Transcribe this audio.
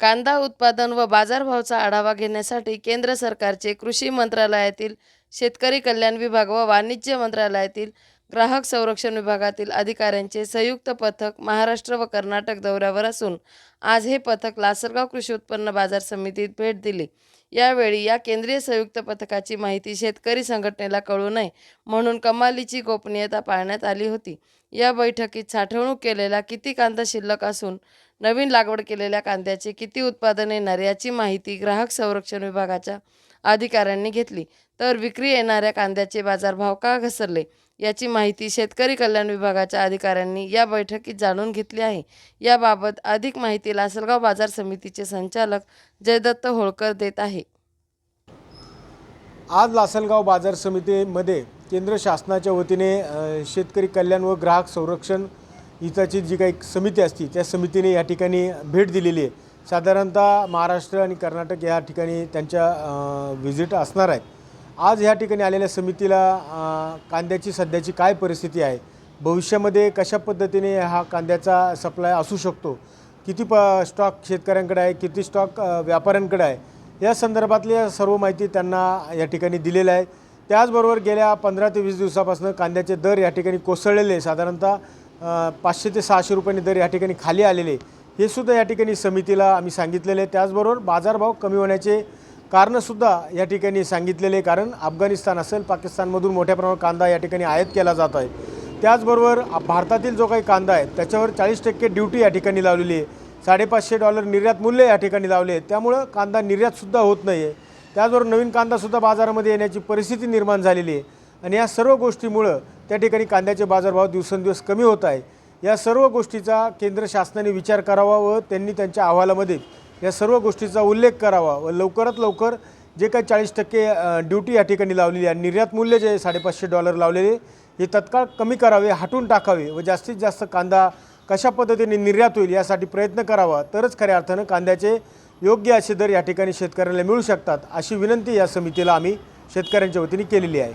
कांदा उत्पादन व बाजारभावाचा आढावा घेण्यासाठी केंद्र सरकारचे कृषी मंत्रालयातील शेतकरी कल्याण विभाग व वाणिज्य मंत्रालयातील ग्राहक संरक्षण विभागातील अधिकाऱ्यांचे संयुक्त पथक महाराष्ट्र व कर्नाटक दौऱ्यावर असून आज हे पथक लासलगाव कृषी उत्पन्न बाजार समितीत भेट दिली. यावेळी या केंद्रीय संयुक्त पथकाची माहिती शेतकरी संघटनेला कळू नये म्हणून कमालीची गोपनीयता पाळण्यात आली होती. या बैठकीत साठवणूक केलेला किती कांदा शिल्लक असून नवीन लागवड केलेल्या कांद्याचे किती उत्पादन येणार याची माहिती ग्राहक संरक्षण विभागाच्या अधिकाऱ्यांनी घेतली. तर विक्री येणाऱ्या कांद्याचे बाजारभाव का घसरले याची माहिती शेतकरी कल्याण विभागाच्या अधिकाऱ्यांनी या बैठकीत जाणून घेतली आहे. याबाबत अधिक माहिती लासलगाव बाजार समितीचे संचालक जयदत्त होळकर देत आहे. आज लासलगाव बाजार समितीमध्ये केंद्र शासनाच्या वतीने शेतकरी कल्याण व ग्राहक संरक्षण हिताची जी काही समिती असते त्या समितीने या ठिकाणी भेट दिलेली आहे. साधारणतः महाराष्ट्र आणि कर्नाटक या ठिकाणी त्यांच्या व्हिजिट असणार आहेत. आज ह्या ठिकाणी आलेल्या समितीला कांद्याची सध्याची काय परिस्थिती आहे? भविष्यामध्ये कशा पद्धतीने हा कांद्याचा सप्लाय असू शकतो? किती प स्टॉक शेतकऱ्यांकडे आहे? किती स्टॉक व्यापाऱ्यांकडे आहे? या संदर्भातली सर्व माहिती त्यांना या ठिकाणी दिलेलं आहे. त्याचबरोबर गेल्या पंधरा ते वीस दिवसापासून कांद्याचे दर या ठिकाणी कोसळलेले साधारणतः पाचशे ते सहाशे रुपयांनी दर या ठिकाणी खाली आलेले हे सुद्धा या ठिकाणी समितीला आम्ही सांगितलेले आहे. त्याचबरोबर बाजारभाव कमी होण्याचे कारणंसुद्धा या ठिकाणी सांगितलेले आहे कारण अफगाणिस्तान असेल पाकिस्तानमधून मोठ्या प्रमाणात कांदा या ठिकाणी आयात केला जात आहे. त्याचबरोबर भारतातील जो काही कांदा आहे त्याच्यावर चाळीस टक्के ड्युटी या ठिकाणी लावलेली आहे. साडेपाचशे डॉलर निर्यात मूल्य या ठिकाणी लावले आहे त्यामुळं कांदा निर्यातसुद्धा होत नाही आहे. त्याचबरोबर नवीन कांदासुद्धा बाजारामध्ये येण्याची परिस्थिती निर्माण झालेली आहे. आणि या सर्व गोष्टीमुळं त्या ठिकाणी कांद्याचे बाजारभाव दिवसेंदिवस कमी होत आहे. या सर्व गोष्टीचा केंद्र शासनाने विचार करावा व त्यांनी त्यांच्या अहवालामध्ये या सर्व गोष्टीचा उल्लेख करावा व लवकरात लवकर जे काही चाळीस टक्के ड्युटी या ठिकाणी लावलेली आहे निर्यात मूल्य जे साडेपाचशे डॉलर लावलेले हे तत्काळ कमी करावे हटून टाकावे व जास्तीत जास्त कांदा कशा पद्धतीने निर्यात होईल यासाठी प्रयत्न करावा. तरच खऱ्या अर्थानं कांद्याचे योग्य असे दर या ठिकाणी शेतकऱ्यांना मिळू शकतात अशी विनंती या समितीला आम्ही शेतकऱ्यांच्या वतीने केलेली आहे.